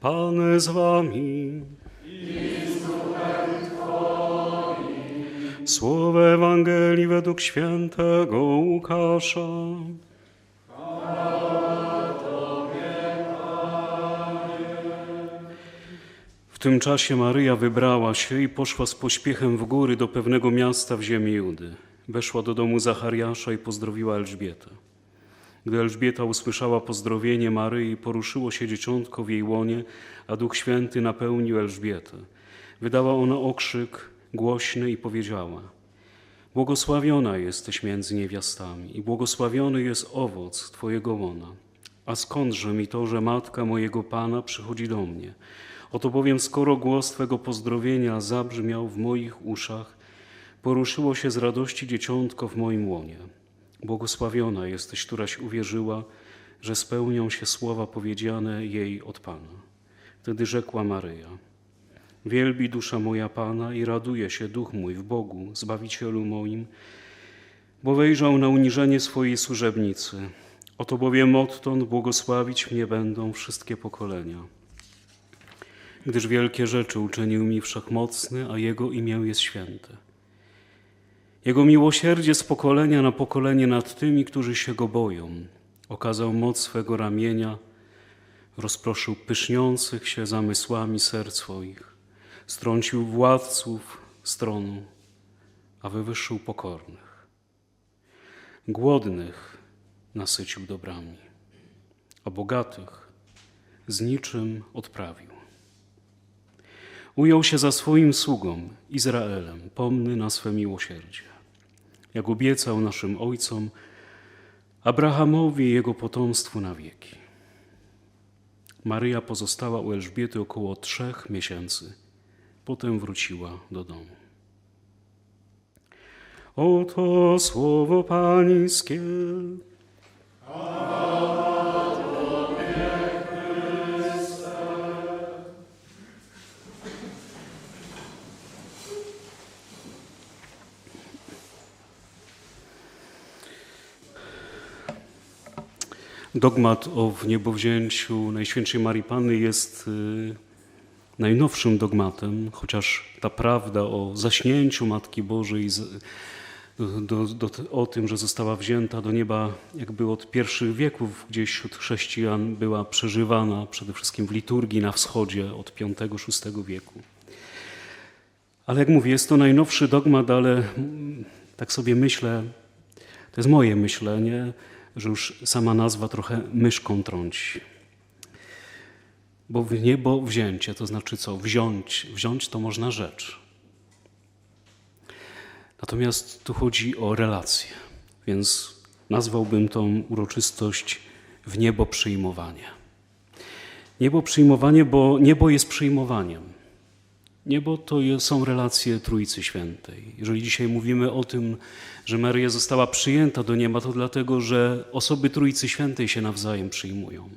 Pan z wami. Słowo Ewangelii według świętego Łukasza. W tym czasie Maryja wybrała się i poszła z pośpiechem w góry do pewnego miasta w ziemi Judy. Weszła do domu Zachariasza i pozdrowiła Elżbietę. Gdy Elżbieta usłyszała pozdrowienie Maryi, poruszyło się dzieciątko w jej łonie, a Duch Święty napełnił Elżbietę. Wydała ona okrzyk głośny i powiedziała: Błogosławiona jesteś między niewiastami i błogosławiony jest owoc Twojego łona. A skądże mi to, że matka mojego Pana przychodzi do mnie? Oto bowiem, skoro głos Twego pozdrowienia zabrzmiał w moich uszach, poruszyło się z radości dzieciątko w moim łonie. Błogosławiona jesteś, któraś uwierzyła, że spełnią się słowa powiedziane jej od Pana. Wtedy rzekła Maryja: Wielbi dusza moja Pana i raduje się duch mój w Bogu, Zbawicielu moim, bo wejrzał na uniżenie swojej służebnicy. Oto bowiem odtąd błogosławić mnie będą wszystkie pokolenia. Gdyż wielkie rzeczy uczynił mi wszechmocny, a Jego imię jest święte. Jego miłosierdzie z pokolenia na pokolenie nad tymi, którzy się Go boją. Okazał moc swego ramienia, rozproszył pyszniących się zamysłami serc swoich, strącił władców stronu, a wywyższył pokornych. Głodnych nasycił dobrami, a bogatych z niczym odprawił. Ujął się za swoim sługą, Izraelem, pomny na swe miłosierdzie. Jak obiecał naszym ojcom, Abrahamowi i jego potomstwu na wieki. Maryja pozostała u Elżbiety około trzech miesięcy. Potem wróciła do domu. Oto słowo Pańskie. Dogmat o wniebowzięciu Najświętszej Marii Panny jest y, najnowszym dogmatem, chociaż ta prawda o zaśnięciu Matki Bożej, do, do, o tym, że została wzięta do nieba jakby od pierwszych wieków gdzieś wśród chrześcijan była przeżywana przede wszystkim w liturgii na wschodzie od V-VI wieku. Ale jak mówię, jest to najnowszy dogmat, ale mm, tak sobie myślę, to jest moje myślenie, że już sama nazwa trochę myszką trąci. Bo w niebo wzięcie to znaczy co? Wziąć. Wziąć to można rzecz. Natomiast tu chodzi o relacje, więc nazwałbym tą uroczystość w niebo przyjmowanie. Niebo przyjmowanie, bo niebo jest przyjmowaniem. Niebo to są relacje Trójcy Świętej. Jeżeli dzisiaj mówimy o tym, że Maryja została przyjęta do nieba, to dlatego, że osoby Trójcy Świętej się nawzajem przyjmują.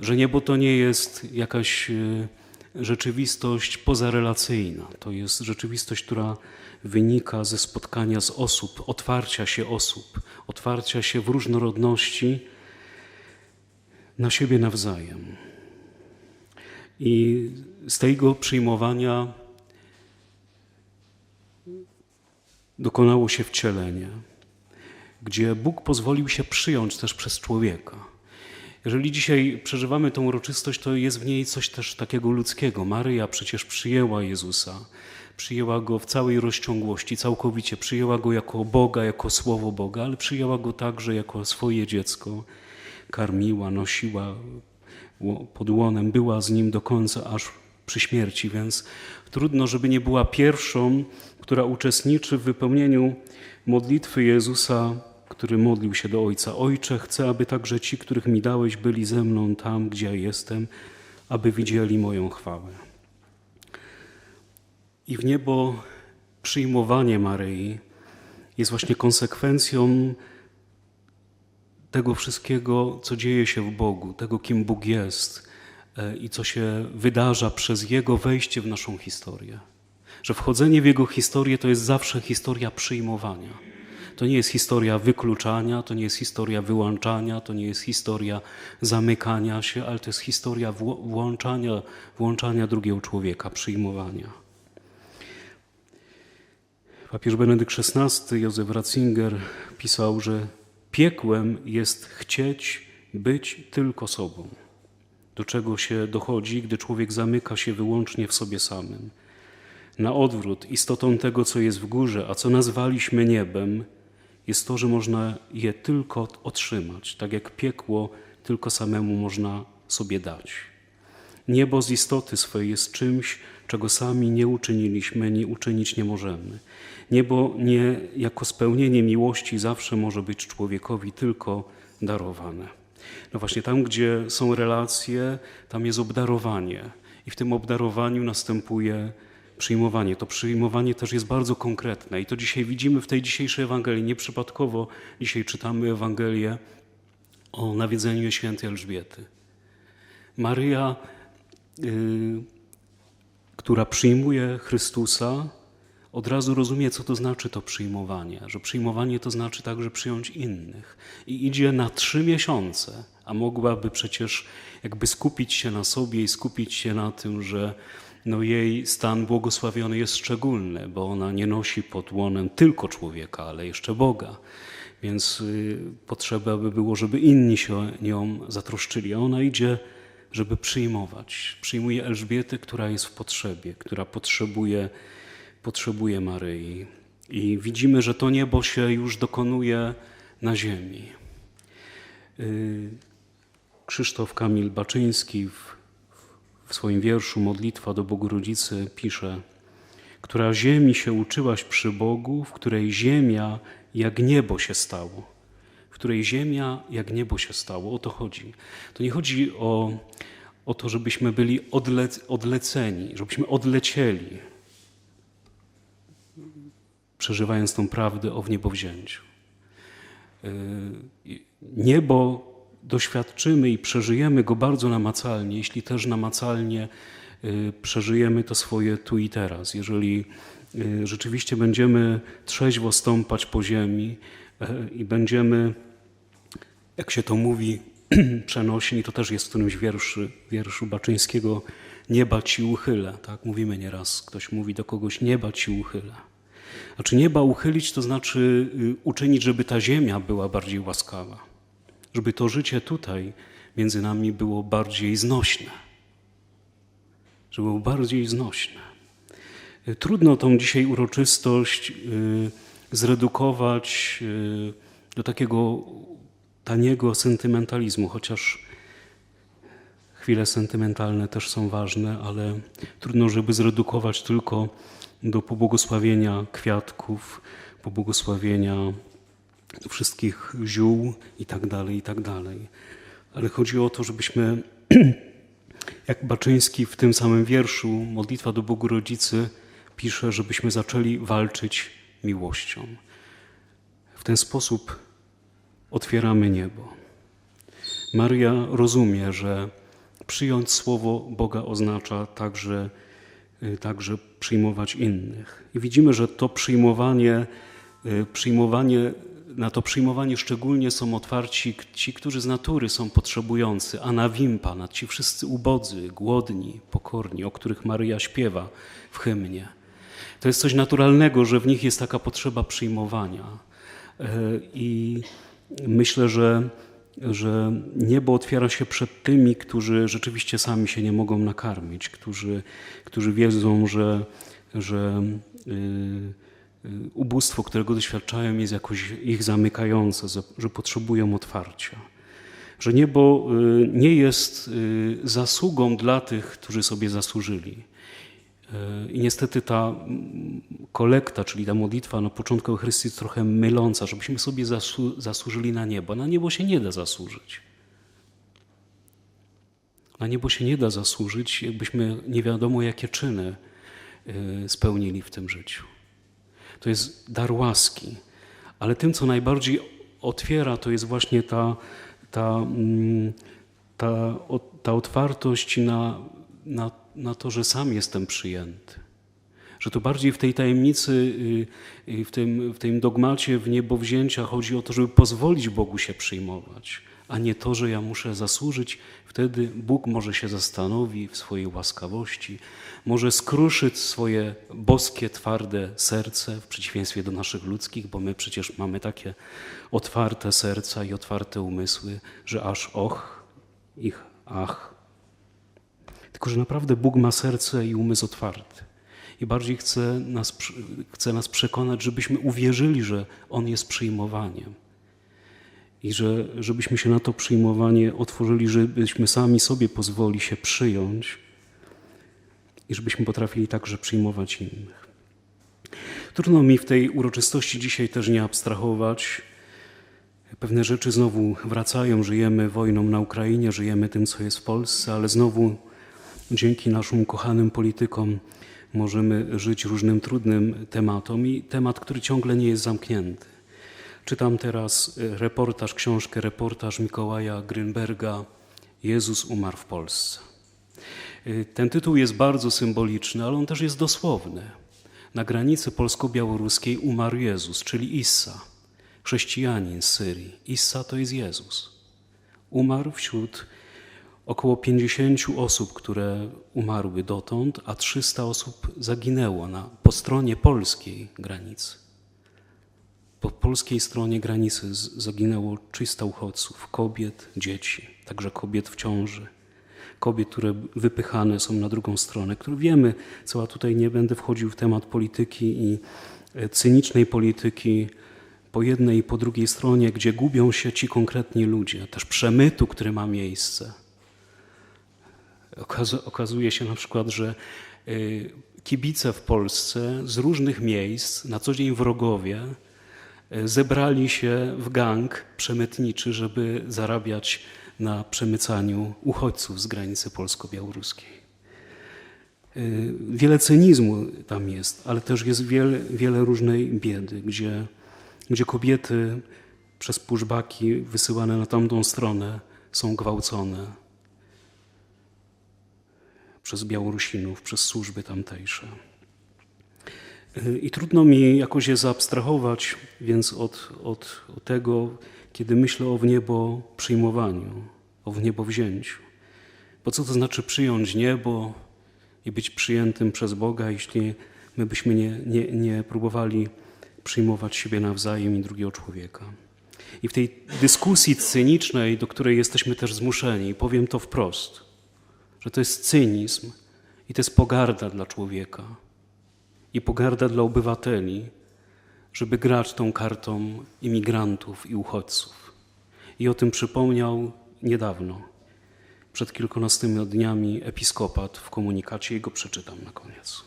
Że niebo to nie jest jakaś e, rzeczywistość pozarelacyjna. To jest rzeczywistość, która wynika ze spotkania z osób, otwarcia się osób, otwarcia się w różnorodności na siebie nawzajem. I z tego przyjmowania dokonało się wcielenie, gdzie Bóg pozwolił się przyjąć też przez człowieka. Jeżeli dzisiaj przeżywamy tę uroczystość, to jest w niej coś też takiego ludzkiego. Maryja przecież przyjęła Jezusa, przyjęła go w całej rozciągłości, całkowicie. Przyjęła go jako Boga, jako Słowo Boga, ale przyjęła go także jako swoje dziecko. Karmiła, nosiła pod łonem, była z nim do końca, aż przy śmierci, więc trudno, żeby nie była pierwszą, która uczestniczy w wypełnieniu modlitwy Jezusa, który modlił się do Ojca. Ojcze, chcę, aby także ci, których mi dałeś, byli ze mną tam, gdzie ja jestem, aby widzieli moją chwałę. I w niebo przyjmowanie Maryi jest właśnie konsekwencją tego wszystkiego, co dzieje się w Bogu, tego, kim Bóg jest e, i co się wydarza przez Jego wejście w naszą historię. Że wchodzenie w Jego historię to jest zawsze historia przyjmowania. To nie jest historia wykluczania, to nie jest historia wyłączania, to nie jest historia zamykania się, ale to jest historia włączania, włączania drugiego człowieka, przyjmowania. Papież Benedykt XVI, Józef Ratzinger pisał, że piekłem jest chcieć być tylko sobą, do czego się dochodzi, gdy człowiek zamyka się wyłącznie w sobie samym. Na odwrót, istotą tego, co jest w górze, a co nazwaliśmy niebem, jest to, że można je tylko otrzymać, tak jak piekło tylko samemu można sobie dać. Niebo z istoty swojej jest czymś, czego sami nie uczyniliśmy, ni uczynić nie możemy. Niebo nie jako spełnienie miłości zawsze może być człowiekowi tylko darowane. No właśnie tam, gdzie są relacje, tam jest obdarowanie. I w tym obdarowaniu następuje przyjmowanie. To przyjmowanie też jest bardzo konkretne. I to dzisiaj widzimy w tej dzisiejszej Ewangelii. Nieprzypadkowo dzisiaj czytamy Ewangelię o nawiedzeniu świętej Elżbiety. Maryja, y, która przyjmuje Chrystusa, od razu rozumie, co to znaczy to przyjmowanie. Że przyjmowanie to znaczy także przyjąć innych. I idzie na trzy miesiące, a mogłaby przecież jakby skupić się na sobie i skupić się na tym, że no jej stan błogosławiony jest szczególny, bo ona nie nosi pod łonem tylko człowieka, ale jeszcze Boga. Więc y, potrzeba by było, żeby inni się nią zatroszczyli. A ona idzie, żeby przyjmować. Przyjmuje Elżbietę, która jest w potrzebie, która potrzebuje, potrzebuje Maryi. I widzimy, że to niebo się już dokonuje na ziemi. Y, Krzysztof Kamil Baczyński w, w swoim wierszu Modlitwa do Bogu Rodzicy pisze która ziemi się uczyłaś przy Bogu, w której ziemia jak niebo się stało. Której ziemia jak niebo się stało. O to chodzi. To nie chodzi o, o to, żebyśmy byli odle, odleceni, żebyśmy odlecieli, przeżywając tą prawdę o wniebowzięciu. Yy, Niebo doświadczymy i przeżyjemy go bardzo namacalnie, jeśli też namacalnie y, przeżyjemy to swoje tu i teraz. Jeżeli y, rzeczywiście będziemy trzeźwo stąpać po ziemi y, i będziemy, jak się to mówi, przenośni, to też jest w którymś wierszu, wierszu Baczyńskiego, nieba ci uchylę. Tak mówimy nieraz, ktoś mówi do kogoś, nieba ci uchylę. Znaczy nieba uchylić to znaczy y, uczynić, żeby ta ziemia była bardziej łaskawa. Żeby to życie tutaj między nami było bardziej znośne. Żeby było bardziej znośne. Y, Trudno tą dzisiaj uroczystość y, zredukować do takiego taniego sentymentalizmu, chociaż chwile sentymentalne też są ważne, ale trudno, żeby zredukować tylko do pobłogosławienia kwiatków, pobłogosławienia wszystkich ziół i tak dalej, i tak dalej. Ale chodzi o to, żebyśmy, jak Baczyński w tym samym wierszu, modlitwa do Bogu Rodzicy, pisze, żebyśmy zaczęli walczyć miłością. W ten sposób otwieramy niebo. Maria rozumie, że przyjąć słowo Boga oznacza także, y, także przyjmować innych. I widzimy, że to przyjmowanie, y, przyjmowanie, na to przyjmowanie szczególnie są otwarci ci, którzy z natury są potrzebujący, a na wimpa, na ci wszyscy ubodzy, głodni, pokorni, o których Maryja śpiewa w hymnie. To jest coś naturalnego, że w nich jest taka potrzeba przyjmowania. Y, I myślę, że że niebo otwiera się przed tymi, którzy rzeczywiście sami się nie mogą nakarmić, którzy, którzy wiedzą, że, że y, y, ubóstwo, którego doświadczają, jest jakoś ich zamykające, za- że potrzebują otwarcia. Że niebo y, nie jest zasługą dla tych, którzy sobie zasłużyli. Y, I niestety ta mm, kolekta, czyli ta modlitwa na początku Eucharystii jest trochę myląca, żebyśmy sobie zasłu- zasłużyli na niebo. Na niebo się nie da zasłużyć. Na niebo się nie da zasłużyć, jakbyśmy nie wiadomo jakie czyny y, spełnili w tym życiu. To jest dar łaski, ale tym, co najbardziej otwiera, to jest właśnie ta, ta, mm, ta, ta otwartość na, na, na to, że sam jestem przyjęty. Że to bardziej w tej tajemnicy, y, y, w tym, w tym dogmacie w niebo wzięcia chodzi o to, żeby pozwolić Bogu się przyjmować, a nie to, że ja muszę zasłużyć. Wtedy Bóg może się zastanowi w swojej łaskawości, może skruszyć swoje boskie, twarde serce w przeciwieństwie do naszych ludzkich, bo my przecież mamy takie otwarte serca i otwarte umysły, że aż och, ich ach. Tylko, że naprawdę Bóg ma serce i umysł otwarty. I bardziej chce nas, chce nas przekonać, żebyśmy uwierzyli, że On jest przyjmowaniem. I że, żebyśmy się na to przyjmowanie otworzyli, żebyśmy sami sobie pozwoli się przyjąć i żebyśmy potrafili także przyjmować innych. Trudno mi w tej uroczystości dzisiaj też nie abstrahować. Pewne rzeczy znowu wracają. Żyjemy wojną na Ukrainie, żyjemy tym, co jest w Polsce, ale znowu dzięki naszym kochanym politykom możemy żyć różnym trudnym tematom i temat, który ciągle nie jest zamknięty. Czytam teraz reportaż, książkę, reportaż Mikołaja Grynberga Jezus umarł w Polsce. Ten tytuł jest bardzo symboliczny, ale on też jest dosłowny. Na granicy polsko-białoruskiej umarł Jezus, czyli Issa, chrześcijanin z Syrii. Issa to jest Jezus. Umarł wśród około 50 osób, które umarły dotąd, a 300 osób zaginęło na, po stronie polskiej granicy. Po polskiej stronie granicy zaginęło 300 uchodźców, kobiet, dzieci, także kobiet w ciąży, kobiet, które wypychane są na drugą stronę, które wiemy, co ja tutaj nie będę wchodził w temat polityki i e, cynicznej polityki po jednej i po drugiej stronie, gdzie gubią się ci konkretni ludzie, też przemytu, który ma miejsce Okazuje się na przykład, że y, kibice w Polsce z różnych miejsc, na co dzień wrogowie, y, zebrali się w gang przemytniczy, żeby zarabiać na przemycaniu uchodźców z granicy polsko-białoruskiej. Y, wiele cynizmu tam jest, ale też jest wiele, wiele różnej biedy, gdzie, gdzie kobiety przez pushbacki wysyłane na tamtą stronę są gwałcone przez Białorusinów, przez służby tamtejsze. I trudno mi jakoś je zaabstrahować, więc od, od, tego, kiedy myślę o wniebo przyjmowaniu, o wniebo wzięciu. Bo co to znaczy przyjąć niebo i być przyjętym przez Boga, jeśli my byśmy nie, nie, nie próbowali przyjmować siebie nawzajem i drugiego człowieka. I w tej dyskusji cynicznej, do której jesteśmy też zmuszeni, powiem to wprost – że to jest cynizm i to jest pogarda dla człowieka i pogarda dla obywateli, żeby grać tą kartą imigrantów i uchodźców. I o tym przypomniał niedawno, przed kilkunastomi dniami, episkopat w komunikacie, jego przeczytam na koniec.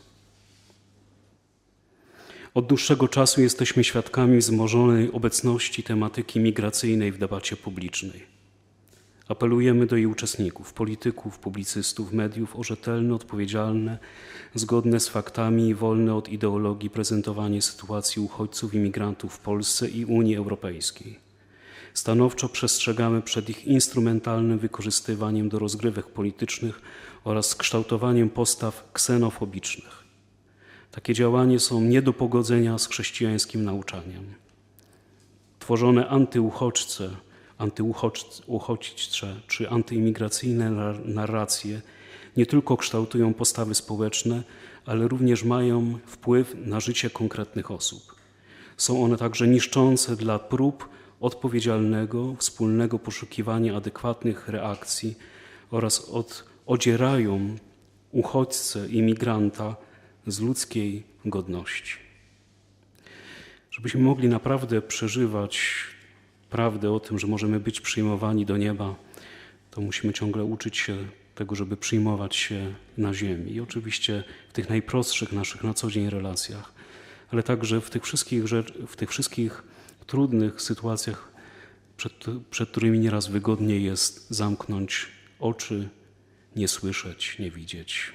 Od dłuższego czasu jesteśmy świadkami wzmożonej obecności tematyki migracyjnej w debacie publicznej. Apelujemy do jej uczestników, polityków, publicystów, mediów o rzetelne, odpowiedzialne, zgodne z faktami i wolne od ideologii prezentowanie sytuacji uchodźców i migrantów w Polsce i Unii Europejskiej. Stanowczo przestrzegamy przed ich instrumentalnym wykorzystywaniem do rozgrywek politycznych oraz kształtowaniem postaw ksenofobicznych. Takie działania są nie do pogodzenia z chrześcijańskim nauczaniem. Tworzone antyuchodźce, antyuchodźcze czy antyimigracyjne narracje nie tylko kształtują postawy społeczne, ale również mają wpływ na życie konkretnych osób. Są one także niszczące dla prób odpowiedzialnego, wspólnego poszukiwania adekwatnych reakcji oraz od, odzierają uchodźcę, imigranta z ludzkiej godności. Żebyśmy mogli naprawdę przeżywać prawdę o tym, że możemy być przyjmowani do nieba, to musimy ciągle uczyć się tego, żeby przyjmować się na ziemi. I oczywiście w tych najprostszych naszych na co dzień relacjach, ale także w tych wszystkich, rzecz, w tych wszystkich trudnych sytuacjach, przed, przed którymi nieraz wygodniej jest zamknąć oczy, nie słyszeć, nie widzieć.